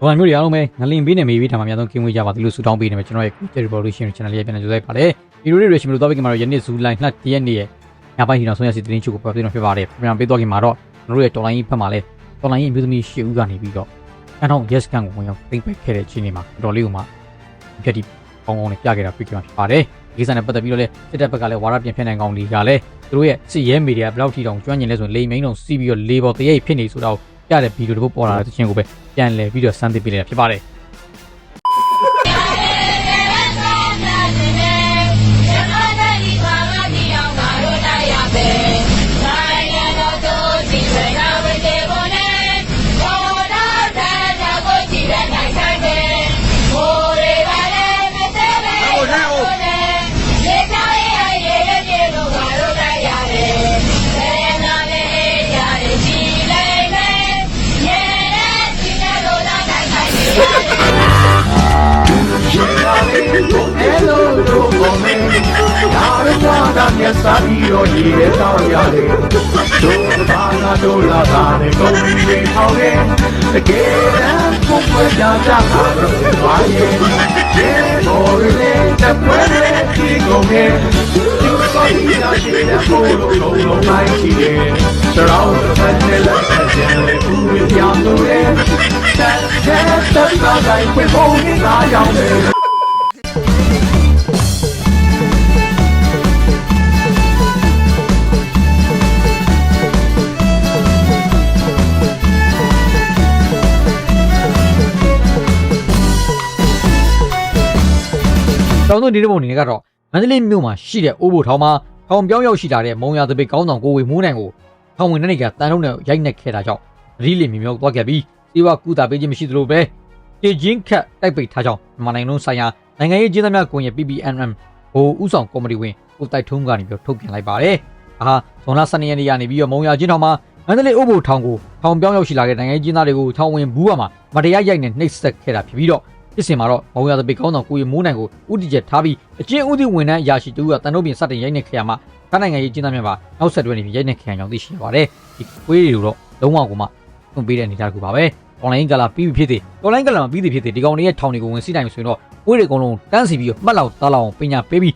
ဘာမျိုးတွေအားလုံးပဲငလင်ပေးနေမိပြီးဒါမှအများဆုံးကင်းဝေးကြပါသလိုဆုတောင်းပေးနေမယ်ကျွန်တော်ရဲ့ Quick Revolution Channel လေးပြန်နေကြလိုက်ပါတယ်ဗီဒီယိုတွေရရှိမလို့တော့ပြီးခင်မှာတော့ယနေ့ဇူလိုင်2ရက်နေ့ရဲ့ညပိုင်းဒီနောက်ဆုံးရစီသတင်းချုပ်ကိုပေါ်ပြနေဖြစ်ပါတယ်ပြန်ပေးသွားခင်မှာတော့ကျွန်တော်တို့ရဲ့တော်လိုင်းကြီးဖက်မှာလဲတော်လိုင်းကြီးအမျိုးသမီးရှေ့ဦးကနေပြီးတော့အထောင် yes ကန်ကိုဝင်ရောက်သိမ့်ပက်ခဲ့တဲ့ချင်းနေမှာတော်လေးကမှပြက်တီပေါင်းပေါင်းနဲ့ပြခဲ့တာပြခဲ့မှာဖြစ်ပါတယ်ဒီကိစ္စနဲ့ပတ်သက်ပြီးတော့လဲစစ်တပ်ဘက်ကလည်းဝါရပြန်ဖြစ်နိုင်ကောင်တွေကလည်းသူတို့ရဲ့စစ်ရဲမီဒီယာဘယ်လောက်ထိတောင်ကျွမ်းကျင်လဲဆိုရင်လိမ်မိန်တော့စီးပြီးတော့လေပေါ်တရိပ်ဖြစ်နေဆိုတော့ ပြတဲ့ဗီဒီယိုတစ်ပုဒ်ပေါ်လာတဲ့ချင်းကိုပဲပြန်လည်ပြီးတော့စမ်းသစ်ပေးနေတာဖြစ်ပါတယ် Yare guarda mia savio di e tagliare Dove vanno dove la dane come mi tauge Che comunque già già caro e varie Che vorre te puede ti come Ti so la scena solo solo mai ci è Sarà un belle la gente pure piangere Se c'è sta dai quel buoni dai a me တောင်သွင်းဒီနေ့ ပုံအနေနဲ့ကတော့မန္တလေးမြို့မှာရှိတဲ့အိုးဘိုထောင်မှာထောင်ပြောင်းရောက်ရှိလာတဲ့မုံရသပိတ်ကောင်းဆောင်ကိုဝေမိုးနိုင်ကိုထောင်ဝင်တဲ့နေကတန်ထုံးနဲ့ရိုက်နှက်ခဲ့တာကြောင့်အရီလီမြေမြောက်သွားခဲ့ပြီးစေဝါကူတာပေးခြင်းမရှိသလိုပဲတေချင်းခတ်တိုက်ပိတ်ထားကြောင်းမြန်မာနိုင်ငံလုံးဆိုင်ရာနိုင်ငံရေးကျင်းသားများကွန်ရက် PPNM ဟိုဥဆောင်ကော်မတီဝင်ကိုတိုက်ထုံးကနေပြီးထုတ်ပြန်လိုက်ပါတယ်။အာဇွန်လ12ရက်နေ့ကနေပြီးတော့မုံရချင်းထောင်မှာမန္တလေးအိုးဘိုထောင်ကိုထောင်ပြောင်းရောက်ရှိလာတဲ့နိုင်ငံရေးကျင်းသားတွေကိုထောင်ဝင်ဘူးရမှာမတရားရိုက်နဲ့နှိပ်စက်ခဲ့တာဖြစ်ပြီးတော့ ဖြစ်စဉ်မှာတော့မုံရသပိတ်ကောင်းဆောင်ကိုရီမိုးနိုင်ကိုဥတီချက်ထားပြီးအချင်းဥတီဝန်ထမ်းအရာရှိတူကတန်တို့ပြင်စတင်ရိုက်နှက်ခဲ့ရမှာထိုင်းနိုင်ငံရေးကျင်းသားများပါနောက်ဆက်တွဲနေပြီးရိုက်နှက်ခံရကြောင်းသိရှိရပါတယ်ဒီကွေးတွေတော့လုံးဝကိုမှသွန်ပေးတဲ့အနေအထားတစ်ခုပါပဲ။ online ကလာပြီးပြီဖြစ်သေး online ကလာမပြီးသေးဖြစ်သေးဒီကောင်တွေရဲ့ထောင်တွေကိုဝင်စီးနိုင်ဆိုရင်တော့ကွေးတွေအကုန်လုံးတန်းစီပြီးတော့မှတ်လောက်သားလောက်အောင်ပညာပေးပြီး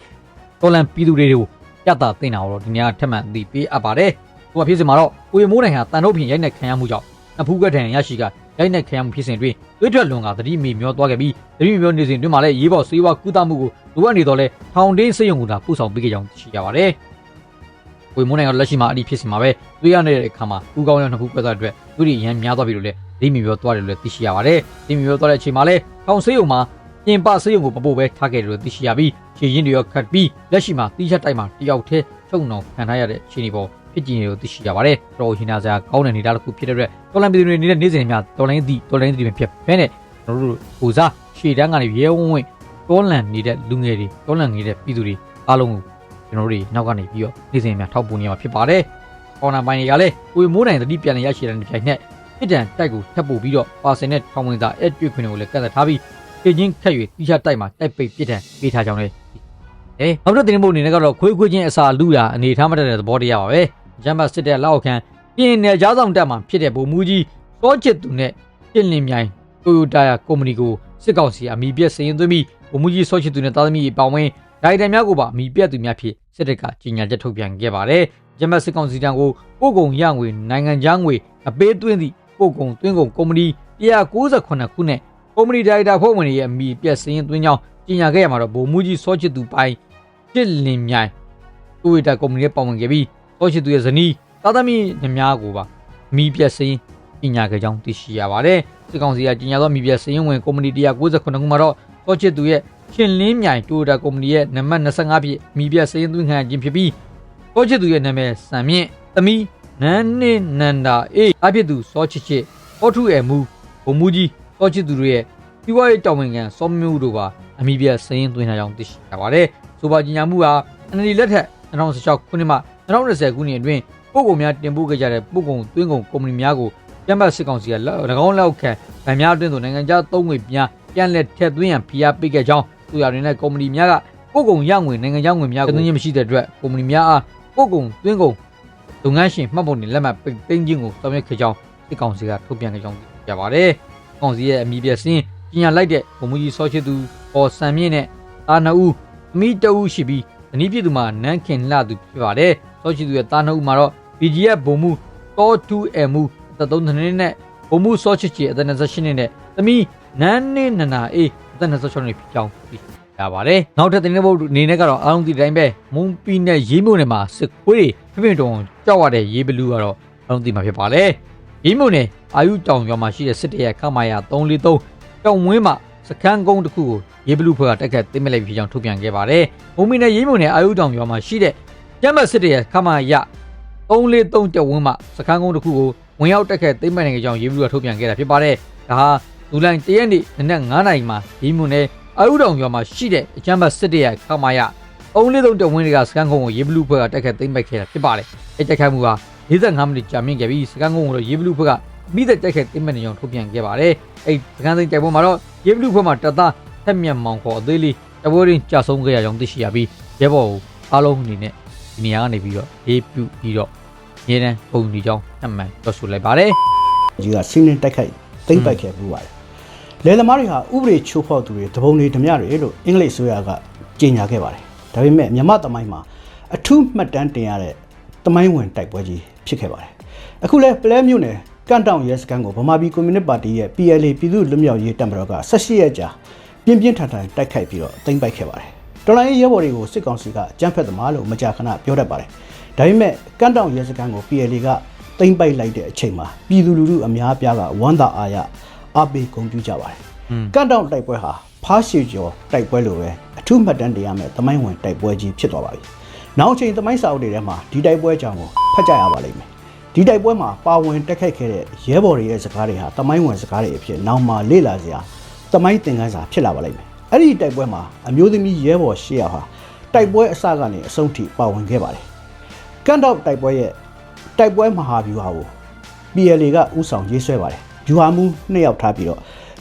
တော်လန်ပြည်သူတွေကိုပြသတင်တာတော့ဒီနေ့ကထက်မှန်သိပေးအပ်ပါတယ်။ဟိုဖြစ်စဉ်မှာတော့ကိုရီမိုးနိုင်ဟာတန်တို့ပြင်ရိုက်နှက်ခံရမှုကြောင့်အဖူးကထန်ရရှိက ရိုက်နှက်ခံရမှုဖြစ်စဉ်တွင်သွေးထွက်လွန်ကသတိမေမျောသွားခဲ့ပြီးသတိမေမျောနေစဉ်တွင်မှလည်းရေးပေါ်ဆေးဝါးကုသမှုကိုလိုအပ်နေတော့လဲထောင်တင်းစိတ်ယုံကသာပို့ဆောင်ပေးခဲ့ကြောင်းသိရှိရပါတယ်။ကိုရီမိုးနိုင်ကလက်ရှိမှာအဒီဖြစ်စဉ်မှာပဲသွေးရနေတဲ့အခါမှာကူကောင်းရောက်နှစ်ခုပြသတဲ့အတွက်သူတွေရန်များသွားပြီလို့လည်းသတိမေမျောသွားတယ်လို့လည်းသိရှိရပါတယ်။သတိမေမျောသွားတဲ့အချိန်မှာလည်းထောင်ဆေးယုံမှာပြင်ပဆေးရုံကိုပပို့ပဲထားခဲ့တယ်လို့သိရှိရပြီးခြေရင်းတွေရောခတ်ပြီးလက်ရှိမှာတိကျတိုက်မှာတယောက်တည်းချုပ်နှောင်ခံထားရတဲ့အခြေအနေပေါ် ဖြစ်ကြည့်နေလို့သိရှိရပါတယ်။တော်ဟင်နာစရာကောင်းတဲ့နေတာတစ်ခုဖြစ်တဲ့အတွက်တော်လန်ပြည်သူတွေနေတဲ့နေ့စဉ်များတော်လိုင်းသည့်တော်လိုင်းသည့်တွေဖြစ်ဖဲနဲ့ကျွန်တော်တို့ကိုစားရှေ့တန်းကနေရဲဝံ့ဝံ့တော်လန်နေတဲ့လူငယ်တွေတော်လန်နေတဲ့ပြည်သူတွေအားလုံးကိုကျွန်တော်တို့တွေနောက်ကနေပြီးတော့နေ့စဉ်များထောက်ပံ့နေမှာဖြစ်ပါတယ်။ကော်နာပိုင်းတွေကလည်းကိုမိုးနိုင်သတိပြန်လည်ရရှိတဲ့ကြိုင်နဲ့ပြစ်ဒဏ်တိုက်ကိုထပ်ပို့ပြီးတော့ပါစင်နဲ့ထောင်ဝင်သားအဲ့တွေ့ခွင့်ကိုလည်းကန့်သက်ထားပြီးပြည်ချင်းခက်၍တိကျတိုက်မှာတိုက်ပိတ်ပြစ်ဒဏ်ပေးထားကြောင်းလည်းအဲနောက်တော့တင်ဖို့အနေနဲ့ကတော့ခွေးခွေးချင်းအစာလူရာအနေထားမတတ်တဲ့သဘောတရားပါပဲ ဂျမ်ဘတ်စစ်တဲ့လောက်ခံပြင်းနယ်ကြားဆောင်တက်မှာဖြစ်တဲ့ဗိုလ်မှူးကြီးစောချစ်သူနဲ့ပြင်းလင်းမြိုင်တိုယိုတာယာကုမ္ပဏီကိုစစ်ကောင်စီအမိပြက်စရင်သွင်းပြီးဗိုလ်မှူးကြီးစောချစ်သူနဲ့တာသမီအပေါင်းဝင်ဒိုင်တန်များကိုပါအမိပြက်သူများဖြစ်စစ်တပ်ကကြီးညာချက်ထုတ်ပြန်ခဲ့ပါတယ်ဂျမ်ဘတ်စစ်ကောင်စီတံကိုပို့ကုန်ရငွေနိုင်ငံခြားငွေအပေးသွင်းသည့်ပို့ကုန်သွင်းကုန်ကုမ္ပဏီ198ခုနဲ့ကုမ္ပဏီဒါရိုက်တာဖွဲ့ဝင်တွေရဲ့အမိပြက်စရင်သွင်းကြောင်းကြီးညာခဲ့ရမှာတော့ဗိုလ်မှူးကြီးစောချစ်သူပိုင်းပြစ်လင်းမြိုင်တိုယိုတာကုမ္ပဏီရဲ့ပါဝင်ခဲ့ပြီး စောချစ်သူရဲ့ဇနီးသားသမီးညများကိုပါမိပြက်စင်းပညာခဲ့ကြောင်းသိရှိရပါတယ်စစ်ကောင်စီကကြီးညာသောမိပြက်စင်းဝင်ကုမ္ပဏီ198ခုမှာတော့စောချစ်သူရဲ့ရှင်လင်းမြိုင်တိုတာကုမ္ပဏီရဲ့နံပါတ်25ပြည့်မိပြက်စင်းသွင်းခံခြင်းဖြစ်ပြီးစောချစ်သူရဲ့နာမည်စံမြင့်သမီးနန်းနေနန္ဒာအေးအဖြစ်သူစောချစ်ချစ်ဟောထုရဲ့မူဘုံမူကြီးစောချစ်သူတို့ရဲ့ဒီဝါရေးတောင်ဝင်ကန်စောမျိုးတို့ပါအမိပြက်စင်းသွင်းထားကြောင်းသိရှိရပါတယ်ဆိုပါကြီးညာမှုဟာအန်ဒီလက်ထက်2016ခုနှစ်မှ 2020ခုနှစ်အတွင်းပို့ကုန်များတင်ပို့ခဲ့ကြတဲ့ပို့ကုန်သွင်းကုန်ကုမ္ပဏီများကိုကျန်းမာစစ်ကောင်စီက၎င်းလက်ခံဗန်များအတွင်းသို့နိုင်ငံခြားသုံးငွေများပြန်လည်ထည့်သွင်းရန်ဖိအားပေးခဲ့ကြောင်းသူရတဲ့ကုမ္ပဏီများကပို့ကုန်ရငွေနိုင်ငံခြားငွေများကိုသွင်းခြင်းမရှိတဲ့အတွက်ကုမ္ပဏီများအားပို့ကုန်သွင်းကုန်လုပ်ငန်းရှင်မှတ်ပုံတင်လက်မှတ်ပိတ်သိမ်းခြင်းကိုဆောင်ရွက်ခဲ့ကြောင်းစစ်ကောင်စီကထုတ်ပြန်ခဲ့ကြောင်းသိရပါတယ်။ကောင်စီရဲ့အမိပြစင်းပညာလိုက်တဲ့ဗိုလ်မှူးကြီးစောချစ်သူပေါ်ဆန်မြင့်နဲ့တာနအူအမိတအူရှိပြီးဇနီးပြည်သူမှာနန်းခင်လှသူဖြစ်ပါတယ် စောချစ်သူရဲ့တာနအူမှာတော့ BGF ဗိုလ်မှူးတော2 M အသက်3နှစ်နဲ့ဗိုလ်မှူးစောချစ်ချီအသက်28နှစ်နဲ့သမီးနန်းနေနနာအေးအသက်26နှစ်ဖြစ်ကြောင်းသိရပါတယ်နောက်ထပ်တင်တဲ့ဘုတ်အနေနဲ့ကတော့အားလုံးဒီတိုင်းပဲမုံပီနဲ့ရေးမြို့နယ်မှာစစ်ခွေးတွေဖိဖိတုံကြောက်ရတဲ့ရေးဘလူးကတော့အားလုံးသိမှာဖြစ်ပါလေရေးမြို့နယ်အာယုတောင်ရွာမှာရှိတဲ့စစ်တရဲခမာယာ343တောင်ဝင်းမှာစခန်းကုန်းတစ်ခုကိုရေးဘလူးဖွဲ့ကတက်ခတ်သိမ်းမလိုက်ဖြစ်ကြောင်းထုတ်ပြန်ခဲ့ပါတယ်မုံပီနဲ့ရေးမြို့နယ်အာယုတောင်ရွာမှာရှိတဲ့ ကျမ်းမစစ်တရဲခမာယာ343တက်ဝင်းမှာစခန်းကုန်းတစ်ခုကိုဝင်ရောက်တက်ခတ်သိမ်းမလိုက်တဲ့ကြောင်းရေးဘလူးကထုတ်ပြန်ခဲ့တာဖြစ်ပါတယ်ဒါဟာဇူလိုင်1ရက်နေ့နနက်9:00နာရီမှာရေးမြို့နယ်အာယုတောင်ရွာမှာရှိတဲ့အကျမ်းမစစ်တရဲခမာယာ343တက်ဝင်းတွေကစခန်းကုန်းကိုရေးဘလူးဖွဲ့ကတက်ခတ်သိမ်းပိုက်ခဲ့တာဖြစ်ပါတယ်အဲတက်ခတ်မှုဟာ45မိနစ်ကြာမြင့်ခဲ့ပြီးစကန်ကုန်းကိုတော့ရေဘလူးဘက်ကမိသက်တက်ခဲ့တိမ့်မနေအောင်ထုတ်ပြန်ခဲ့ပါတယ်။အဲစကန်စိန်တိုက်ပွဲမှာတော့ရေဘလူးဘက်မှာတပ်သားထက်မြက်မောင်ခေါ်အသေးလေးတပွဲရင်းကြာဆုံးခဲ့ရကြောင်းသိရှိရပြီးရဲဘော်ကိုအားလုံးအနေနဲ့ ဒီနေရာကနေပြီးတော့ရေးပြုပြီးတော့ရေတန်းပုံဒီကြောင်းအမှန်ပြောဆိုလိုက်ပါတယ်ကြီးကစီးနှင်းတိုက်ခိုက်သိမ့်ပိုက်ခဲ့ပူပါတယ်။လေသမားတွေဟာဥပဒေချိုးဖောက်သူတွေတပုံတွေဓမြတွေလို့အင်္ဂလိပ်ဆိုရကကြေညာခဲ့ပါတယ်။ဒါပေမဲ့မြမသမိုင်းမှာအထူးမှတ်တမ်းတင်ရတဲ့သမိုင်းဝင်တိုက်ပွဲကြီးဖြစ်ခဲ့ပါတယ်။အခုလဲပလဲမြို့နယ်ကန့်တောင်ရဲစခန်းကိုဗမာပြည်ကွန်မြူနစ်ပါတီရဲ့ PLA ပြည်သူ့လွတ်မြောက်ရေးတပ်မတော်က18ရက်ကြာပြင်းပြင်းထန်ထန်တိုက်ခိုက်ပြီးတော့သိမ်းပိုက်ခဲ့ပါတယ်။ တော်လိုင်းရဲဘော်တွေကိုစစ်ကောင်စီကကြမ်းဖက်သမားလို့မကြာခဏပြောတတ်ပါတယ်။ဒါပေမဲ့ကန့်တောင်ရဲစခန်းကို PLA ကသိမ်းပိုက်လိုက်တဲ့အချိန်မှာပြည်သူလူထုအများအပြားကဝမ်းသာအားရအားပေးဂုဏ်ပြုကြပါတယ်။ကန့်တောင်တိုက်ပွဲဟာဖားရှည်ကျော်တိုက်ပွဲလိုပဲအထူးမှတ်တမ်းတင်ရမယ့်သမိုင်းဝင်တိုက်ပွဲကြီးဖြစ်သွားပါပြီ။နောက်အချိန်သမိုင်းစာအုပ်တွေထဲမှာဒီတိုက်ပွဲအကြောင်းကိုဖတ်ကြရပါလိမ့်မယ်။ဒီတိုက်ပွဲမှာပါဝင်တက်ခိုက်ခဲ့တဲ့ရဲဘော်တွေရဲ့စကားတွေဟာသမိုင်းဝင်စကားတွေအဖြစ်နောက်မှလေ့လာစရာသမိုင်းသင်ခန်းစာဖြစ်လာပါလိမ့်မယ်။ အဲ့ဒီတိုက်ပွဲမှာအမျိုးသမီးရဲဘော်ရှေ့ရဟာတိုက်ပွဲအစကနေအဆုံးထိပါဝင်ခဲ့ပါတယ်။ကန်တော့တိုက်ပွဲရဲ့တိုက်ပွဲမဟာဗျူဟာကို PLA ကဥဆောင်ရေးဆွဲပါတယ်။ဗျူဟာမှုနှစ်ယောက်ထားပြီးတော့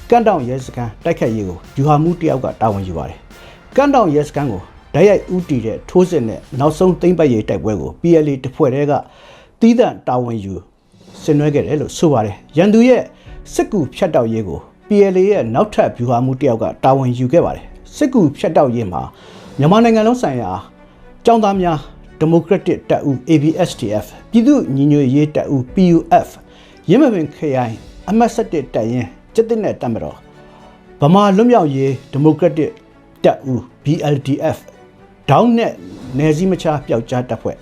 ကန်တောင်ရဲစခန်းတိုက်ခတ်ရေးကိုဗျူဟာမှုတစ်ယောက်ကတာဝန်ယူပါတယ်။ကန်တောင်ရဲစခန်းကိုဓာတ်ရိုက်ဥတီတဲ့ထိုးစစ်နဲ့နောက်ဆုံးသိမ့်ပတ်ရေးတိုက်ပွဲကို PLA တစ်ဖွဲ့တည်းကတီးသန့်တာဝန်ယူဆင်နွှဲခဲ့တယ်လို့ဆိုပါတယ်။ရန်သူရဲ့စစ်ကူဖြတ်တောက်ရေးကို PLA ရဲ့နောက်ထပ်ဗျူဟာမှုတစ်ယောက်ကတာဝန်ယူခဲ့ပါတယ်။စစ်ကူဖြတ်တောက်ရေးမှာမြန်မာနိုင်ငံလုံးဆိုင်ရာចောင်းသားများ Democratic တပ်ဦး ABSDF ပြည်သူ့ညီညွတ်ရေးတပ်ဦး PUF ရင်းမပင်ခရိုင်အမှတ်7တပ်ရင်းစစ်တပ်နဲ့တပ်မတော်ဗမာလွတ်မြောက်ရေး Democratic တပ်ဦး BLDF ဒေါင်းနဲ့နယ်စည်းမခြားပျောက်ကြားတပ်ဖွဲ့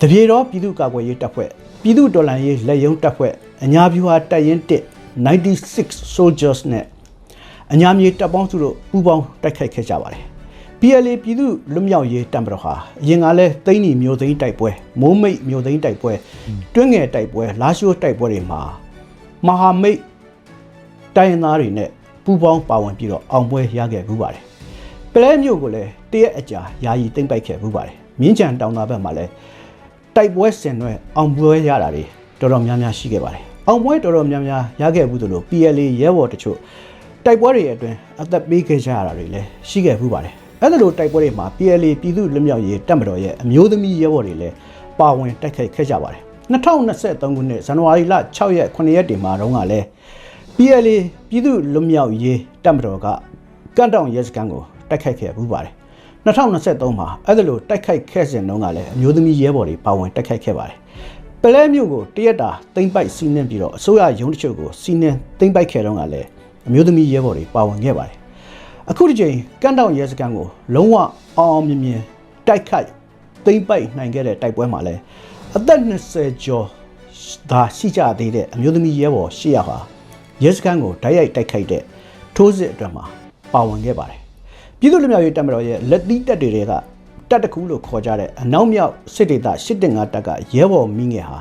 တပြေတော်ပြည်သူ့ကာကွယ်ရေးတပ်ဖွဲ့ပြည်သူ့တော်လှန်ရေးလက်ရုံးတပ်ဖွဲ့အညာဖြူဟာတပ်ရင်း1 96 soldiers နဲ့အညာမြေတပ်ပေါင်းစုတို့ပူးပေါင်းတိုက်ခိုက်ခဲ့ကြပါတယ် PLA ပြည်သူလွတ်မြောက်ရေးတပ်မတော်ဟာအရင်ကလည်းသိန်းနီမျိုးသိန်းတိုက်ပွဲမိုးမိတ်မျိုးသိန်းတိုက်ပွဲတွင်းငယ်တိုက်ပွဲလာရှိုးတိုက်ပွဲတွေမှာမဟာမိတ်တိုင်းရင်းသားတွေနဲ့ပူးပေါင်းပါဝင်ပြီးတော့အောင်ပွဲရခဲ့မှုပါတယ်ပလဲမျိုးကိုလည်းတရက်အကြာယာယီသိမ့်ပိုက်ခဲ့မှုပါတယ်မြင်းချံတောင်သားဘက်မှာလည်းတိုက်ပွဲဆင်နွဲအောင်ပွဲရတာတွေတော်တော်များများရှိခဲ့ပါတယ် အောင်ပွဲတော်တော်များများရခဲ့ဘူးသလို PLA ရဲဘော်တချို့တိုက်ပွဲတွေအတွင်းအသက်ပေးခဲ့ကြရတာတွေလည်းရှိခဲ့မှုပါတယ်အဲ့ဒါလိုတိုက်ပွဲတွေမှာ PLA ပြည်သူ့လွတ်မြောက်ရေးတပ်မတော်ရဲ့အမျိုးသမီးရဲဘော်တွေလည်းပါဝင်တိုက်ခိုက်ခဲ့ကြပါတယ်2023ခုနှစ်ဇန်နဝါရီလ6ရက်9ရက်တင်မှာတော့ကလည်း PLA ပြည်သူ့လွတ်မြောက်ရေးတပ်မတော်ကကန့်တောင်ရဲစခန်းကိုတိုက်ခိုက်ခဲ့မှုပါတယ်2023မှာအဲ့ဒါလိုတိုက်ခိုက်ခဲ့စဉ်တုန်းကလည်းအမျိုးသမီးရဲဘော်တွေပါဝင်တိုက်ခိုက်ခဲ့ပါတယ် ပလဲမြို့ကိုတရက်တာတိမ့်ပိုက်စီးနှင်းပြီးတော့အစိုးရရုံးတချို့ကိုစီးနှင်းတိမ့်ပိုက်ခဲ့တော့ကလည်းအမျိုးသမီးရဲဘော်တွေပါဝင်ခဲ့ပါတယ်အခုဒီချိန်ကန့်တောင်ရဲစခန်းကိုလုံးဝအောင်အောင်မြင်မြင်တိုက်ခိုက်တိမ့်ပိုက်နိုင်ခဲ့တဲ့တိုက်ပွဲမှာလည်းအသက်20ကျော်ဒါရှိကြသေးတဲ့အမျိုးသမီးရဲဘော်ရှေ့ရဟာရဲစခန်းကိုဓာတ်ရိုက်တိုက်ခိုက်တဲ့ထိုးစစ်အတွက်မှာပါဝင်ခဲ့ပါတယ်ပြည်သူ့လူမျိုးရေးတပ်မတော်ရဲ့လက်သီးတပ်တွေက တပ်တစ်ခုလို့ခေါ်ကြတဲ့အနောက်မြောက်စစ်ဒေသ815တပ်ကရဲဘော်မိငယ်ဟာ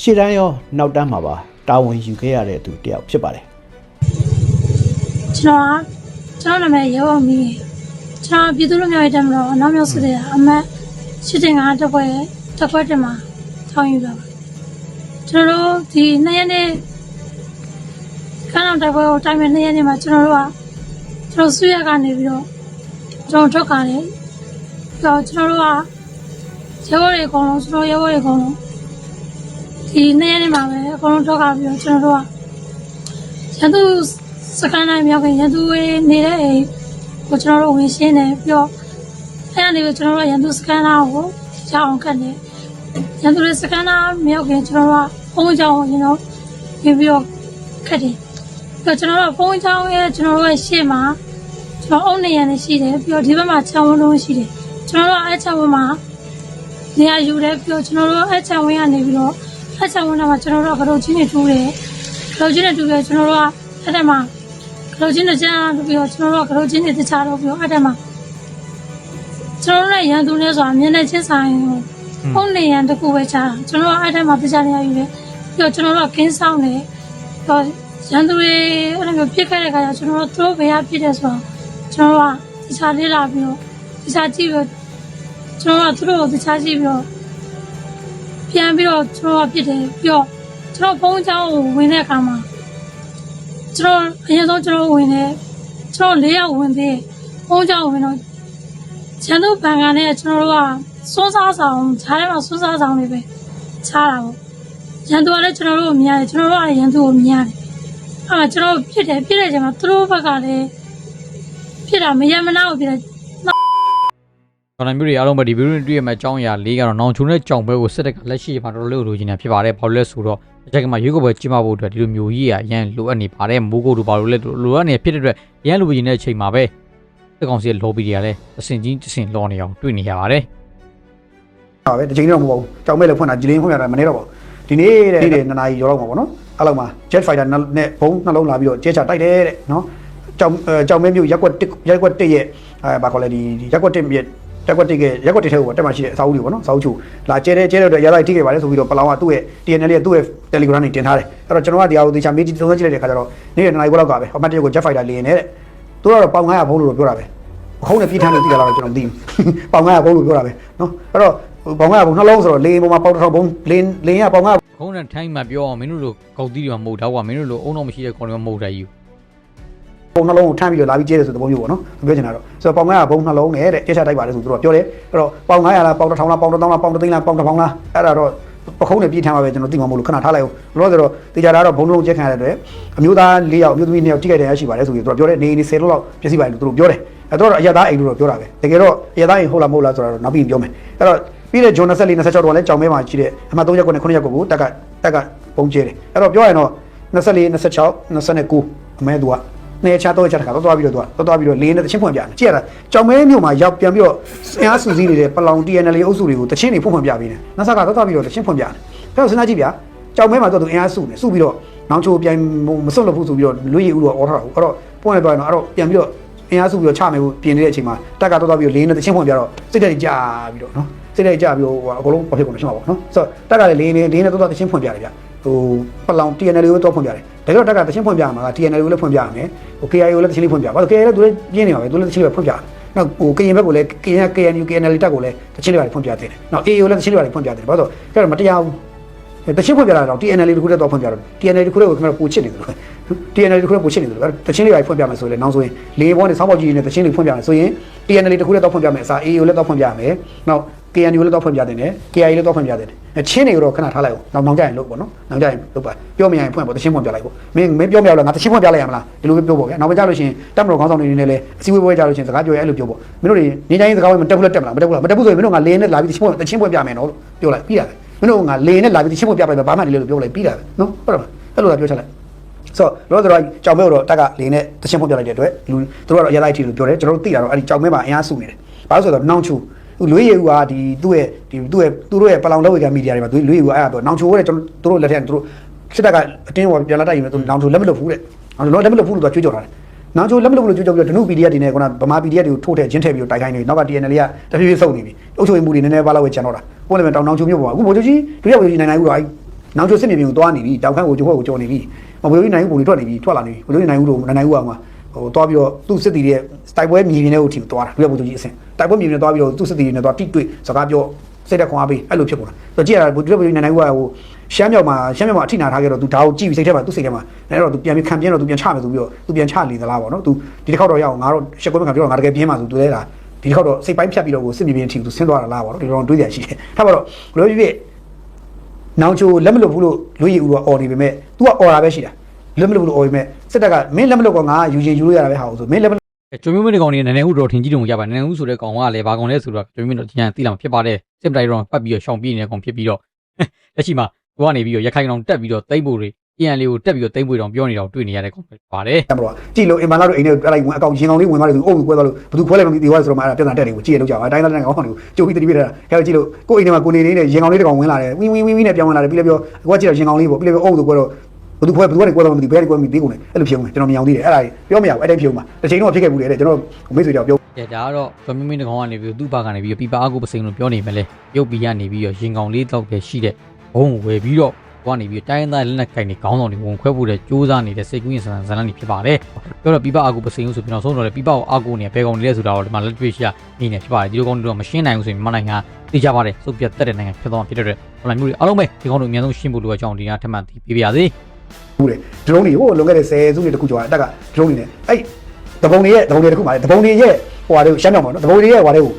ရှေ့တန်းရောနောက်တန်းမှာပါတာဝန်ယူခဲ့ရတဲ့သူတစ်ယောက်ဖြစ်ပါတယ်ကျွန်တော်ကကျွန်တော်နာမည်ရေဝမီကျွန်တော်ပြည်သူ့လူမျိုးရေးတက်မလို့အနောက်မြောက်စစ်တွေအမတ်ရှစ်တင်ကတက်ပွဲတက်ပွဲတင်မှာထောင်းယူလာပါကျွန်တော်တို့ဒီနှစ်ရက်နေ့ခန်းအောင်တက်ပွဲကိုတိုင်မဲ့နှစ်ရက်နေ့မှာကျွန်တော်တို့ကကျွန်တော်ဆွေရကနေပြီးတော့ကျွန်တော်ထွက်ခါတယ်ပြီး တော့ကျွန်တော်တို့ကရေဘော်တွေအကုန်လုံးကျွန်တော်ရေဘော်တွေအကုန်လုံးဒီနှစ်ရက်နေ့မှာပဲအကုန်လုံးထွက်ခါပြီးတော့ကျွန်တော်တို့ကရန်သူစကန်တိုင်းမြောက်ကရန်သူဝေးနေတဲ့အိမ်ကိုကျွန်တော်တို့ဝင်ရှင်းတယ်ပြီးတော့အဲ့ဒါနေပြီးကျွန်တော်တို့ရန်သူစကန်နာကိုရအောင်ကတ်တယ်ရန်သူတွေစကန်နာမြောက်ကကျွန်တော်တို့ကဖုန်းကြောင်ရင်တော့ပြီးပြီးတော့ခတ်တယ်ပြီးတော့ကျွန်တော်တို့ဖုန်းကြောင်ရဲ့ကျွန်တော်တို့ရဲ့ရှေ့မှာကျွန်တော်အုံနေရနေရှိတယ်ပြီးတော့ဒီဘက်မှာခြံဝန်းလုံးရှိတယ် ကျွန်တော်တို့အဲ့ခြံဝန်းမှာနေရာယူတယ်ပြီးတော့ကျွန်တော်တို့အဲ့ခြံဝန်းကနေပြီးတော့အဲ့ခြံဝန်းမှာကျွန်တော်တို့ကကတော့ချင်းနေတူးတယ်ကတော့ချင်းနေတူးတယ်ကျွန်တော်တို့ကအဲ့ဒါမှာကတော့ချင်းတစ်ချမ်းတူပြီးတော့ကျွန်တော်တို့ကကတော့ချင်းနေတခြားတော့ပြီးတော့အဲ့ဒါမှာကျွန်တော်တို့ရဲ့ရန်သူနဲ့ဆိုတာမြင်တဲ့ချင်းဆိုင်ကိုပုံနေရန်တကူပဲချားကျွန်တော်တို့အဲ့ဒါမှာတခြားနေရာယူတယ်ပြီးတော့ကျွန်တော်တို့ကကင်းဆောင်တယ်ပြီးတော့ရန်သူတွေအဲ့လိုမျိုးပြစ်ခဲ့တဲ့ခါကျကျွန်တော်တို့သူတို့ဘယ်ကပြစ်တယ်ဆိုတော့ကျွန်တော်တို့ကတခြားလေးလာပြီးတော့တခြားကြည့်ပြီးတော့ ကျွန်တော်တို့ကသူတို့ကိုတခြားကြည့်ပြီးတော့ပြန်ပြီးတော့ကျွန်တော်ကပြစ်တယ်ပြီးတော့ကျွန်တော်ဖုန်းချောင်းကိုဝင်တဲ့အခါမှာကျွန်တော်အရင်ဆုံးကျွန်တော်ဝင်တယ်ကျွန်တော်၄ယောက်ဝင်သေးတယ်ဖုန်းချောင်းကိုဝင်တော့ကျန်တို့ဘန်ကန်နဲ့ကျွန်တော်တို့ကစွန်းစားဆောင်ဈားထဲမှာစွန်းစားဆောင်တွေပဲချားတာပေါ့ရန်သူကလည်းကျွန်တော်တို့ကိုမြင်ရတယ်ကျွန်တော်တို့ကလည်းရန်သူကိုမြင်ရတယ်အဲ့မှာကျွန်တော်တို့ပြစ်တယ်ပြစ်တဲ့အချိန်မှာသူတို့ဘက်ကလည်းပြစ်တာမရမနာကိုပြစ်တယ် တော်တော်မျိုးတွေအားလုံးပဲဒီဗီဒီယိုတွေ့ရမယ့်အကြောင်းအရာလေးကတော့နောင်ချုံတဲ့ကြောင်ဘဲကိုစစ်တပ်ကလက်ရှိမှာတော်တော်လေးလိုချင်တာဖြစ်ပါတယ်။ဘာလို့လဲဆိုတော့တစ်ချက်ကမှရွေးကောက်ပွဲကျင်းပဖို့အတွက်ဒီလိုမျိုးကြီးอ่ะရန်လိုအပ်နေပါတယ်။မိုးကုတ်တို့ဘာလို့လဲလိုအပ်နေဖြစ်တဲ့အတွက်ရန်လိုချင်တဲ့အချိန်မှာပဲစစ်ကောင်စီရဲ့ lobby တွေကလည်းအစင်ကြီးအစင်လောနေအောင်တွေ့နေရပါတယ်။ပါပဲတစ်ချိန်တော့မဟုတ်ဘူးကြောင်မဲလည်းဖွင့်တာဂျီလင်းဖွင့်ရတာမနေတော့ပါဘူးဒီနေ့တဲ့နေ့နှစ်နာရီရောတော့မှာပေါ့နော်အဲ့လောက်မှာ jet fighter နဲ့ဘုံနှလုံးလာပြီးတော့ကျဲချတိုက်တယ်တဲ့နော်ကြောင်ကြောင်မဲမျိုးရက်ကွက်တစ်ရက်ကွက်တစ်ရဲ့အဲဘာခေါ်လဲဒီရက်ကွက်တစ်ရဲ့ ရက်ကွက်တစ်ရဲ့ရက်ကွက်တစ်ထဲကိုတက်မှရှိတဲ့အစာအုပ်တွေပေါ့နော်စာအုပ်ချိုလာကျဲတယ်ကျဲတဲ့အတွက်ရလိုက်ထိခဲ့ပါတယ်ဆိုပြီးတော့ပလောင်ကသူ့ရဲ့ TNL ရဲ့သူ့ရဲ့ Telegram နဲ့တင်ထားတယ်အဲ့တော့ကျွန်တော်ကဒီအားကိုသေချာမေးကြည့်သုံးသပ်ကြည့်လိုက်တဲ့ခါကျတော့နေ့နှစ်နာရီခွဲလောက်ကပဲအမှတ်တရကို jet fighter လေရင်နဲ့တဲ့သူကတော့ပေါင်900ဘုံလို့ပြောတာပဲခုံးနဲ့ပြီးထမ်းလို့သိကြလားကျွန်တော်မသိဘူး။ပေါင်900ဘုံလို့ပြောတာပဲနော်။အဲ့တော့ပေါင်900ဘုံနှလုံးဆိုတော့လေပေါ်မှာပေါင်တစ်ထောင်ဘုံလင်းလင်းရပေါင်900ခုံးနဲ့ထိုင်းမှာပြောအောင်မင်းတို့လိုကောက်တီးတွေမှာမဟုတ်တော့ကွာမင်းတို့လိုအုံတော့မရှိတဲ့ကောင်တွေမှာမဟုတ်တယ် ယူဘုံနှလုံးကိုထမ်းပြီးတော့လာပြီးကျဲတယ်ဆိုတဲ့ပုံမျိုးပေါ့နော်။ပြောချင်တာတော့ဆိုတော့ပေါင်900ဘုံနှလုံးနဲ့တဲ့ကျဲချတိုက်ပါတယ်ဆိုသူတို့ပြောတယ်။အဲ့တော့ပေါင်900လားပေါင်တစ်ထောင်လားပေါင်တစ်သောင်းလားပေါင်တစ်သိန်းလားပေါင်တစ်ပေါင်လားအဲ့ဒါတော့ပခုံးနဲ့ပြီးထမ်းပါပဲကျွန်တော်သိမှာမဟုတ်လို့ခဏထားလိုက်အောင်။လို့ဆိုတော့တေချာတာတော့ဘုံနှလုံးကျဲခံရတဲ့အတွက်အမျိုးသား၄ယောက်အမျိုးသမီး၂ယောက်တိကျတဲ့ရရှိပါတယ်ဆိုပြီးသူတို့ပြောတယ်နေနေ10လောက်ပြည့်စည်ပါတယ်လို့သူတို့ပြောတယ်။အဲ့တော့အရသားအိမ်လို့တော့ပြောတာပဲ။တကယ်တော့အရသားအိမ်ဟုတ်လားမဟုတ်လားဆိုတော့နောက်ပြီးပြောမယ်။အဲ့တော့ပြီးတဲ့ဂျွန်24 26တော့လည်းကြောင်မဲမှာရှိတဲ့အမှတ်3ရက်ကွနဲ့9ရက်ကွကိုတက်ကတက်ကပုံကျဲတယ်။အဲ့တော့ပြောရရင်တော့24 26 29အမဲသူက နေချာတော့ချာတခါတော့သွားပြီးတော့သွားသွားပြီးတော့လေးနဲ့တချင်းဖွင့်ပြတယ်ကြည့်ရတာကြောင်မဲမြို့မှာရောက်ပြန်ပြီးတော့အင်အားစုစည်းနေတဲ့ပလောင် TNL အုပ်စုတွေကိုတချင်းတွေဖွင့်ဖွင့်ပြပေးတယ်နဆကတော့သွားပြီးတော့တချင်းဖွင့်ပြတယ်ဒါတော့စဉ်းစားကြည့်ဗျာကြောင်မဲမှာတော့သူအင်အားစုနေစုပြီးတော့နောင်ချိုပြန်မစွန့်လို့ဘူးဆိုပြီးတော့လွေးရည်ဦးတော့အော်ထားတာအဲ့တော့ပွင့်လိုက်သွားရင်တော့အဲ့တော့ပြန်ပြီးတော့အင်အားစုပြီးတော့ချမယ်ဖို့ပြင်နေတဲ့အချိန်မှာတက်ကတော့သွားပြီးတော့လေးနဲ့တချင်းဖွင့်ပြတော့စိတ်တက်ကြပြီးတော့နော်စိတ်တက်ကြပြီးတော့ဟိုအကုန်လုံးဘာဖြစ်ကုန်လဲရှင်းပါပေါ့နော်ဆိုတော့တက်ကလည်းလေးနဲ့လေးနဲ့တော့တချင်းဖွင့်ပြတယ်ဗျဟိုပလောင် TNL ကိုတော့ဖွင့်ပြတယ် ဒါကြောင့်တက်ကတချင်းဖွင့်ပြမှာက TNL ကိုလည်းဖွင့်ပြရမယ်ဟို KIA ကိုလည်းတချင်းလေးဖွင့်ပြဘာလို့ KIA လည်းသူလည်းပြင်းနေပါပဲသူလည်းတချင်းလေးဖွင့်ပြနောက်ဟိုကရင်ဘက်ကိုလည်း KN KNU KNL တက်ကိုလည်းတချင်းလေးပါဖွင့်ပြသေးတယ်နောက် AA ကိုလည်းတချင်းလေးပါဖွင့်ပြသေးတယ်ဘာလို့ဆိုတော့မတရားဘူးတချင်းဖွင့်ပြတာတော့ TNL တခုတည်းတော့ဖွင့်ပြတော့ TNL တခုတည်းကိုခင်ဗျားပူချစ်နေတယ်လို့ TNL တခုတည်းပူချစ်နေတယ်လို့တချင်းလေးပါဖွင့်ပြမယ်ဆိုရင်နောက်ဆိုရင်လေဘောနဲ့ဆောင်းပေါက်ကြီးနဲ့တချင်းလေးဖွင့်ပြမယ်ဆိုရင် TNL တခုတည်းတော့ဖွင့်ပြမယ်အစား AA ကိုလည်းတော့ဖွင့်ပြမယ်နောက် KNU လည်းတော့ဖွင့်ပြတယ်နဲ့ KIA လည်းတော့ဖွင့်ပြတယ်အချင်းတွေတော့ခဏထားလိုက်အောင်နောက်နောက်ကြရင်လို့ပေါ့နော်နောက်ကြရင်လို့ပါပြောမရရင်ဖွင့်ပေါ့တချင်းဖွင့်ပြလိုက်ပေါ့မင်းမင်းပြောမရလို့ငါတချင်းဖွင့်ပြလိုက်ရမလားဒီလိုပဲပြောပေါ့ဗျာနောက်ကြလို့ရှိရင်တက်မတော်ခေါင်းဆောင်တွေနေနဲ့လည်းအစည်းအဝေးပွဲကြလို့ရှိရင်စကားပြောရအဲ့လိုပြောပေါ့မင်းတို့တွေနေတိုင်းစကားဝေးမတက်ဘူးလားတက်မလားမတက်ဘူးလားမတက်ဘူးဆိုရင်မင်းတို့ကလေနဲ့လာပြီးတချင်းဖွင့်တချင်းဖွင့်ပြမယ်နော်ပြောလိုက်ပြီးတာပဲမင်းတို့ကလေနဲ့လာပြီးတချင်းဖွင့်ပြလိုက်ဘာမှမလေလို့ပြောလိုက်ပြီးတာပဲနော်ဟုတ်တယ်မအဲ့လိုလာပြောချလိုက်ဆိုတော့တော့ကြောင်မဲတော့တက်ကလေနဲ့တချင်းဖွင့်ပြလိုက်တဲ့အတွက်လူတို့ကတော့ရလိုက်တီလို့ပြောတယ်ကျွန်တော်တို့သိတာတော့အဲ့ဒီကြောင်မဲမှာအင်အားစုနေတယ်ဘာလို့ဆိုတော့နှောင်းချူ လွေးရည်ကဒီသူ့ရဲ့ဒီသူ့ရဲ့သူတို့ရဲ့ပလောင်လက်ဝေကမီဒီယာတွေမှာသူလွေးရည်ကအဲ့ဒါပြောနောင်ချိုးတဲ့ကျွန်တော်တို့လက်ထက်သူတို့စစ်တပ်ကအတင်းဟောပြန်လာတိုက်ရင်သူနောင်ချိုးလက်မလွတ်ဘူးတဲ့နောင်ချိုးလက်မလွတ်ဘူးလို့သူကကြွေးကြော်တာတယ်နောင်ချိုးလက်မလွတ်ဘူးလို့ကြွေးကြော်ပြီးတော့ဒနု PDF တွေနဲ့ကဗမာ PDF တွေကိုထိုးထည့်ချင်းထည့်ပြီးတော့တိုက်ခိုင်းနေနောက်က TNL ကတဖြည်းဖြည်းစုပ်နေပြီအုပ်ချုပ်ရေးမှုတွေနည်းနည်းပါးလောက်ပဲကျန်တော့တာပုံလည်းတောင်နောင်ချိုးမျိုးပေါ့အခုဘိုလ်ချုပ်ကြီးဒုတိယဘိုလ်ချုပ်ကြီးနိုင်နိုင်ဦးတော့အဲ့နောင်ချိုးစစ်မြေပြင်ကိုသွားနေပြီတောင်ခန့်ကိုကျိုးဘက်ကိုကြော်နေပြီဘိုလ်ချုပ်ကြီးနိုင်ဦးပုံတွေထွက်နေပြီထွက်လာနေပြီဘိုလ်ချုပ်ကြီးနိုင်ဦးတို့နိုင်နိုင်ဦးက ဟိုသွားပြီးတော့သူ့စစ်တီတွေတိုက်ပွဲမြေပြင်ထဲကိုထိသွားတာဒုတိယဘိုလ်ချုပ်ကြီးအဆင့်တိုက်ပွဲမြေပြင်ထဲသွားပြီးတော့သူ့စစ်တီတွေနဲ့သွားတိတွေ့စကားပြောစိတ်တက်ခွန်အားပေးအဲ့လိုဖြစ်ကုန်တာဆိုကြည့်ရတာဒုတိယဘိုလ်ချုပ်နိုင်နိုင်ဦးကဟိုရှမ်းမြောက်မှာရှမ်းမြောက်မှာအထိနာထားခဲ့တော့သူဒါကိုကြည့်ပြီးစိတ်ထဲမှာသူ့စိတ်ထဲမှာအဲ့တော့သူပြန်ပြီးခံပြင်းတော့သူပြန်ချမယ်ဆိုပြီးတော့သူပြန်ချလေသလားပေါ့နော်သူဒီတစ်ခေါက်တော့ရအောင်ငါတော့ရှက်ကွဲမခံပြောတော့ငါတကယ်ပြင်းမှာဆိုသူလဲတာဒီတစ်ခေါက်တော့စိတ်ပိုင်းဖြတ်ပြီးတော့ကိုစစ်မြေပြင်ထိသူဆင်းသွားတာလားပေါ့နော်ဒီတော့တွေးကြရှိတယ်ထားပါတော့ဘလို့ဖြစ်ဖြစ်နောင်ချိုလက်မလွတ်ဘူးလို့လူရည်ဦးကអော်နေပေမဲ့ तू ကអော်တာပဲရှိတာ လက်မလို့လို့အော်ပေမဲ့စစ်တပ်ကမင်းလက်မလို့ကငါယူရင်ယူလို့ရတာပဲဟာဆိုမင်းလက်မကျွေးမျိုးမင်းဒီကောင်နေနည်းနည်းဥတော်ထင်ကြီးတုံကြပါနည်းနည်းဥဆိုတဲ့ကောင်ကလည်းဘာကောင်လဲဆိုတော့ကျွေးမျိုးတော့ကျန်သိလာမှာဖြစ်ပါတယ်စစ်ပတိုင်တော့ပတ်ပြီးတော့ရှောင်ပြေးနေတဲ့ကောင်ဖြစ်ပြီးတော့လက်ရှိမှာကိုကနေပြီးတော့ရခိုင်ကောင်တက်ပြီးတော့တိမ့်ဖို့တွေအန်လေးကိုတက်ပြီးတော့တိမ့်ဖို့တောင်ပြောနေတော့တွေ့နေရတဲ့ကောင်ဖြစ်ပါတယ်တမလို့ကြည်လို့အင်မန်လာတို့အိမ်ထဲအဲ့လိုက်ဝင်အကောင်ရင်ကောင်လေးဝင်သွားတယ်ဆိုအုပ်ကွဲသွားလို့ဘသူခွဲလိုက်မှမသိသွားဆိုတော့မှအဲ့ဒါပြဿနာတက်တယ်ကိုကြည်ရလောက်ကြပါအတိုင်းသားတဲ့ကောင်တွေကိုကြိုပြီးတတိပြတာခဲကြည့်လို့ကိုအိမ်ထဲမှာကိုနေနေနဲ့ရင်ကောင်လေးတစ်ကောင်ဝင်လာတယ်ဝင်းဝင်းဝင်းဝင်းနဲ့ပြောင်းဝင်လာတယ်ပြီးလည်းပြောကိုကကြည့်တော့ရင်ကောင်လေးပေါ့ပြီးလည်းပြောအုပ်ဆိုကွဲတော့ ဘသူခွဲဘသူကနေကွဲတော့မသိဘယ်ကနေကွဲမသိသေးကုန်လေအဲ့လိုဖြစ်အောင်ကျွန်တော်မယောင်သေးတယ်အဲ့ဒါပြောမရဘူးအဲ့တိုင်းဖြစ်အောင်ပါတစ်ချိန်တော့ဖြစ်ခဲ့ဘူးလေတဲ့ကျွန်တော်မိတ်ဆွေကြောင့်ပြောကဲဒါကတော့ကျွေးမျိုးမင်းဒီကောင်ကနေပြီးတော့သူ့ဘာကနေပြီးတော့ပြပအားကိုပစိန်လို့ပြောနေမယ်လေရုပ်ပြီးကနေပြီးတော့ရင်ကောင်လေးတောက်တဲ့ရှိတဲ့ဘုံဝယ်ပြီးတော့ကိုကနေပြီးတိုင်းသားလက်နက်ကိုင်နေခေါင်းဆောင်တွေဝင်ခွဲဖို့တဲ့စူးစမ်းနေတဲ့စိတ်ကူးရင်ဆန်ဆန်လန်းနေဖြစ်ပါတယ်ပြောတော့ပြပအားကိုပစိန်လို့ဆိုပြီးတော့ဆုံးတော့လေပြပကိုအားကိုနေဘယ်ကောင်နေလဲဆိုတာတော့ဒီမှာလက်တွေ့ရှိရနေနေဖြစ်ပါတယ်ဒီလိုကောင်တွေတော့မရှင်းနိုင်ဘူးဆိုရင်မြန်မာနိုင်ငံသိကြပါတယ်စုပ်ပြတ်တက်တဲ့နိုင်ငံဖြစ်သွားမှာဖြစ်တဲ့အတွက် online မျိုးတွေအားလုံးပဲဒီကောင်တို့အများဆုံးရှင်းဖို့လိုအပ်ကြောင်းဒီကထပ်မံသိပေးပါရစေ ဘူးလေဒရုန်းတွေဟိုလွန်ခဲ့တဲ့10စုနှစ်တခုကျော်အတက်ကဒရုန်းတွေနဲ့အဲ့တပုံတွေရဲ့တပုံတွေတခုမှလေတပုံတွေရဲ့ဟိုဟာတွေကိုရှမ်းတောင်ပါနော်တပုံတွေရဲ့ဟိုဟာတွေကို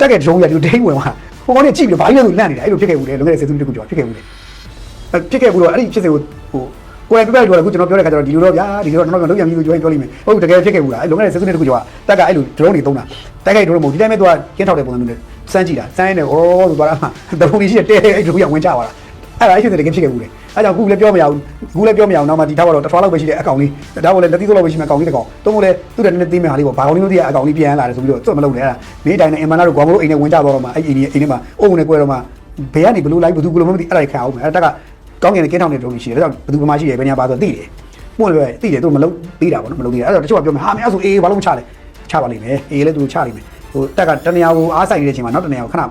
တက်ကဲဒရုန်းရဒီဒိန်းဝင်သွားဟိုကောင်တွေကြည့်ပြီးဘာလို့လဲလန့်နေတာအဲ့လိုဖြစ်ခဲ့ဘူးလေလွန်ခဲ့တဲ့10စုနှစ်တခုကျော်ဖြစ်ခဲ့ဘူးလေအဲ့ဖြစ်ခဲ့ဘူးတော့အဲ့ဒီဖြစ်စေကိုဟိုကိုယ်ပြပြပြောတယ်ခုကျွန်တော်ပြောတဲ့ခါကျတော့ဒီလိုတော့ဗျာဒီလိုတော့တော့လုံးပြန်ပြီးပြောရင်ပြောလိမ့်မယ်ဟုတ်တကယ်ဖြစ်ခဲ့ဘူးလားအဲ့လွန်ခဲ့တဲ့10စုနှစ်တခုကျော်ကတက်ကအဲ့လိုဒရုန်းတွေသုံးတာတက်ခဲ့ဒရုန်းမဟုတ်ဒီတိုင်းပဲသူကကင်းထောက်တဲ့ပုံစံမျိုးနဲ့စမ်းကြည့်တာစမ်းနေဩဆိုသွားတာမှတပုံတွေရှိတဲ့တဲအဲ့ဒရုန်းရဝင်ကြသွားတာအဲ့ဒါအဲ့ဖြစ်တဲ့တကယ်ဖြစ်ခဲ့ဘူးလေ အဲ့ကြောင့်ခုလည်းပြောမရဘူးခုလည်းပြောမရအောင်နောက်မှဒီထားတော့တစ်ထွားလောက်ပဲရှိတဲ့အကောင်လေးဒါကလည်းလက်သီးသုံးလောက်ပဲရှိမဲ့အကောင်လေးတစ်ကောင်တုံးမို့လဲသူ့တဲ့နည်းနည်းသိမဲ့ဟာလေးပေါ့ဘာကောင်လေးလို့သိရအကောင်လေးပြန်လာတယ်ဆိုပြီးတော့သွတ်မလုပ်နဲ့အဲ့ဒါမင်းတိုင်းနဲ့အင်မန်လာတို့ကွာမလို့အိမ်နဲ့ဝင်ကြတော့မှအဲ့အိမ်ကြီးအိမ်ထဲမှာအုံနဲ့ကွဲတော့မှဘယ်ကနေဘလို့လိုက်ဘသူကလို့မသိအဲ့ဒါခံအောင်မယ်အဲ့တက်ကကောင်းကင်နဲ့ကင်းထောင်နေတုံးရှိတယ်ဒါကြောင့်ဘသူကမှရှိတယ်ဘယ်နေရာပါဆိုသိတယ်မှုလည်းပဲသိတယ်သူမလုပ်သိတာပေါ့နော်မလုပ်သိတာအဲ့တော့တချို့ကပြောမယ်ဟာမင်းအဲ့ဆိုအေးဘာလို့မချလဲချပါလိမ့်မယ်အေးလည်းသူချလိမ့်မယ်ဟိုတက်ကတနေရာကိုအားဆိုင်နေတဲ့အချိန်မှာနောက်တနေရာကိုခဏ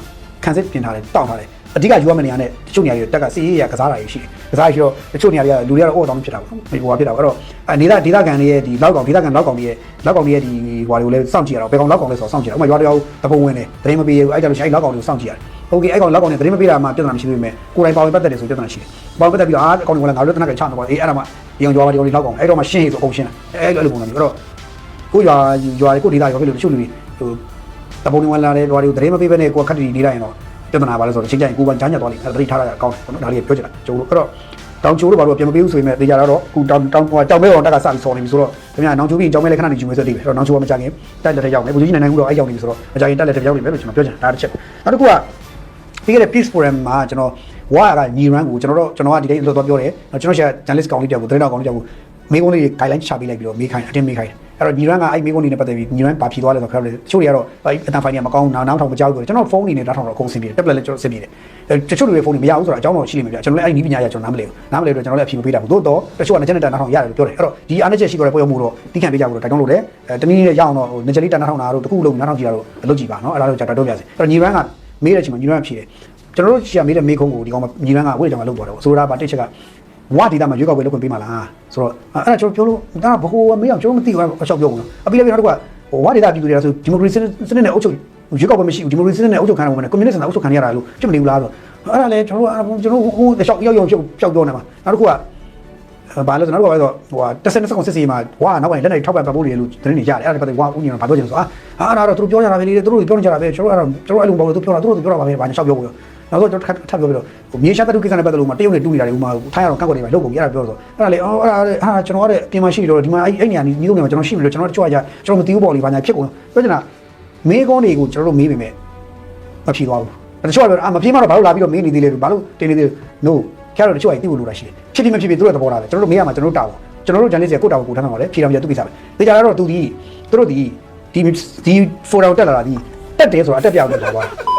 ခန်းစစ်ပြင်ထားတယ်တောက်ထားတယ် အဓိကယူရမယ့်နေရာနဲ့တချို့နေရာတွေတက်ကစီးရေးရကစားတာတွေရှိတယ်။ကစားရရှိတော့တချို့နေရာတွေကလူတွေကတော့အော့တောင်းဖြစ်တာပေါ့။ဟိုဟာဖြစ်တာပေါ့။အဲ့တော့အနေလာဒေသခံတွေရဲ့ဒီလောက်ကောင်ဒေသခံလောက်ကောင်တွေရဲ့လောက်ကောင်တွေရဲ့ဒီဟိုဟာတွေကိုလည်းစောင့်ကြည့်ရတော့ဘယ်ကောင်လောက်ကောင်လဲဆိုတော့စောင့်ကြည့်ရအောင်။ဥပမာရွာတစ်ယောက်တပုံဝင်တယ်။တရင်မပေးရဘူး။အဲ့ကြလို့ရှိရင်အဲ့လောက်ကောင်တွေကိုစောင့်ကြည့်ရတယ်။ Okay အဲ့ကောင်လောက်ကောင်တွေတရင်မပေးတာမှပြဿနာမရှိဘူးပေမဲ့ကိုယ်တိုင်ပါဝင်ပတ်သက်တယ်ဆိုပြဿနာရှိတယ်။ပါဝင်ပတ်သက်ပြီးတော့အားကောင်တွေကလည်းငါတို့တနက်ကချမှာပေါ့။အေးအဲ့ဒါမှဒီကောင်ရွာပါဒီကောင်လောက်ကောင်အဲ့တော့မှရှင်းရေးဆိုအုံရှင်းတာ။အဲ့လိုပုံစံမျိုး။အဲ့တော့ကိုရွာရွာတွေကိုဒေသရွာဖြစ်လို့တချို့လူတွေဟိုတပုံဝင်လာတယ်ရွာတွေကိုတရင်မပေးဘဲနဲ့ကိုယ်ကခက်တီနေတာရင်တော့ ပြဿနာပါလဲဆိုတော့ချင်းချင်းကိုယ်ကကြားညက်သွားလိမ့်မယ်အဲ့ဒါတတိထားရတာကောင်းတယ်ပေါ့နော်ဒါလေးပြောချင်တာကျုံလို့အဲ့တော့တောင်ချိုးတို့ဘာလို့ပြန်မပေးဘူးဆိုရင်တေချာတော့ခုတောင်တောင်တောင်မဲတော်တက်ကစပြီးစော်နေပြီဆိုတော့ခင်ဗျာနောင်ချိုးပြီးတောင်မဲလည်းခဏနေဂျူမဲဆိုတည်ပြီအဲ့တော့နောင်ချိုးကမကြခင်တက်လက်ထက်ရောက်မယ်ဘူးကြီးနိုင်နိုင်ဘူးတော့အဲ့ရောက်နေပြီဆိုတော့မကြခင်တက်လက်ထက်ရောက်နေမယ်လို့ကျွန်တော်ပြောချင်တာဒါတစ်ချက်နောက်တစ်ခုကပြီးခဲ့တဲ့ peace forum မှာကျွန်တော်ဝါကညီရန်ကိုကျွန်တော်တို့ကျွန်တော်ကဒီတိုင်းလောတော့ပြောတယ်ကျွန်တော်ရှာ journalist ကောင်လေးတယောက်ကိုသတင်းတော်ကောင်လေးတယောက်ကို မေးခွန်းလေး guideline ချပေးလိုက်ပြီးတော့မေးခိုင်းအတင်းမေးခိုင်းအဲ့တော့ညီရန်ကအဲ့မေးခွန်းလေးနဲ့ပတ်သက်ပြီးညီရန်ပါဖြေသွားလဲဆိုတော့ခက်တယ်တချို့တွေကတော့အဲ့အတန်ဖိုင်နေမကောင်းနောက်နောက်ထောင်မကြောက်ဘူးကျွန်တော်ဖုန်းနေနဲ့တောက်ထောင်တော့အကုန်ဆင်းပြေတယ် tablet လည်းကျွန်တော်ဆင်းပြေတယ်တချို့တွေဖုန်းနေမရဘူးဆိုတော့အကြောင်းတော့ရှိနေမှာပြကျွန်တော်လည်းအဲ့ဒီပညာရကျွန်တော်နားမလဲဘူးနားမလဲတော့ကျွန်တော်လည်းအဖြေမပေးတာဘူးသို့တော့တချို့က net နဲ့တန်ထောင်ရတယ်လို့ပြောတယ်အဲ့တော့ဒီအားနည်းချက်ရှိတော့တဲ့ပွဲမှုတော့တိခံပေးကြဘူးတော့တိုက်တွန်းလို့တယ်အဲတနည်းနည်းရအောင်တော့ net လေးတန်ထောင်တာတို့တခုလုံးနားထောင်ကြည့်တာတော့အလုပ်ကြည့်ပါနော်အဲ့ဒါတော့ကျွန်တော်တော့ပြစေအဲ့တော့ညီရန်ကမေးတဲ့အချိန်မှာညီရန်ကဖြေတယ်ကျွန်တော်တို့ရှာမေးတဲ့မေးခွန်းကိုဒီကောင်ကညီရန်ကဝိတ်ကြောင်ကလုပ်သွားတယ်ဆိုတော့ပါတစ်ချက်က ဝါဒီတာမှာရွေးကောက်ပွဲလုပ်ခွင့်ပေးမှာလားဆိုတော့အဲ့ဒါကျွန်တော်ပြောလို့ဒါဘကိုမေးအောင်ကျွန်တော်မသိဘူးအချောက်ပြောဘူးနော်အပြီးလည်းနောက်တစ်ခါဟိုဝါဒီတာပြည်သူတွေကဆိုဒီမိုကရေစီစနစ်နဲ့အုပ်ချုပ်ရွေးကောက်ပွဲမရှိဘူးဒီမိုကရေစီစနစ်နဲ့အုပ်ချုပ်ခံရမှာကွန်မြူနစ်စနစ်အုပ်ချုပ်ခံရတာလို့ဖြစ်မနေဘူးလားဆိုတော့အဲ့ဒါလည်းကျွန်တော်တို့ကျွန်တော်ဟိုတခြားရောက်ရောက်ဖြုတ်ဖြောက်ပြောနေမှာနောက်တစ်ခုကဘာလို့ဆိုတော့နောက်တစ်ခါဆိုဟိုတက်ဆက်ဆက်စစ်စီမှာဝါနောက်ပိုင်းလက်နေထောက်ပံ့ပတ်ဖို့လေလို့သတင်းတွေရတယ်အဲ့ဒါပတ်သက်ဝါဦးညီတော်ဘာပြောချင်လဲဆိုအာအဲ့ဒါတော့သူတို့ပြောကြတာပဲလေသူတို့ပြောနေကြတာပဲကျွန်တော်အဲ့ဒါကျွန်တော်အဲ့လိုပေါ့လို့သူပြောတာသူတို့ပြောတာပါပဲဘာညာရှောက်ပြောဘူး နောက်တော့ကျွန်တော်ထပ်ပြောပြီးတော့ဟိုမြေရှားတတုကိစ္စနဲ့ပတ်သက်လို့မှတရုတ်နဲ့တူနေတာတွေဥမာထိုင်းရတော့ကောက်ကွက်တွေပဲလုပ်ကုန်ပြီအဲ့ဒါပြောဆိုအဲ့ဒါလေအော်အဲ့ဒါဟာကျွန်တော်ကလည်းပြင်မရှိတော့ဒီမှာအဲ့အဲ့နေရာနီးနီးဆုံးနေမှာကျွန်တော်ရှိပြီလို့ကျွန်တော်တို့ကြွားကြကျွန်တော်မသိဘူးပေါ့လေဘာညာဖြစ်ကုန်ပြောချင်တာမေးခွန်းတွေကိုကျွန်တော်တို့မေးပေမဲ့မဖြေသွားဘူးတချို့ကပြောအာမဖြေမှတော့ဘာလို့လာပြီးတော့မေးနေသေးလဲဘာလို့တင်နေသေးလဲ no ကျတော့တချို့ကသိဖို့လိုတာရှိတယ်ဖြစ်ပြီးမဖြစ်ပြီးသူတို့သဘောထားပဲကျွန်တော်တို့မေးရမှာကျွန်တော်တို့တောင်းကျွန်တော်တို့ဂျန်လစ်ရဲ့ကိုတောင်းကိုထားမှာပါလေဖြေတော်ပြသူကိစ္စပဲတေချာတော့သူဒီသူတို့ဒီဒီဒီဖိုတော်တက်လာတာဒီတက်တယ်ဆိုတာအတက်ပြောက်တက်လာသွားတာ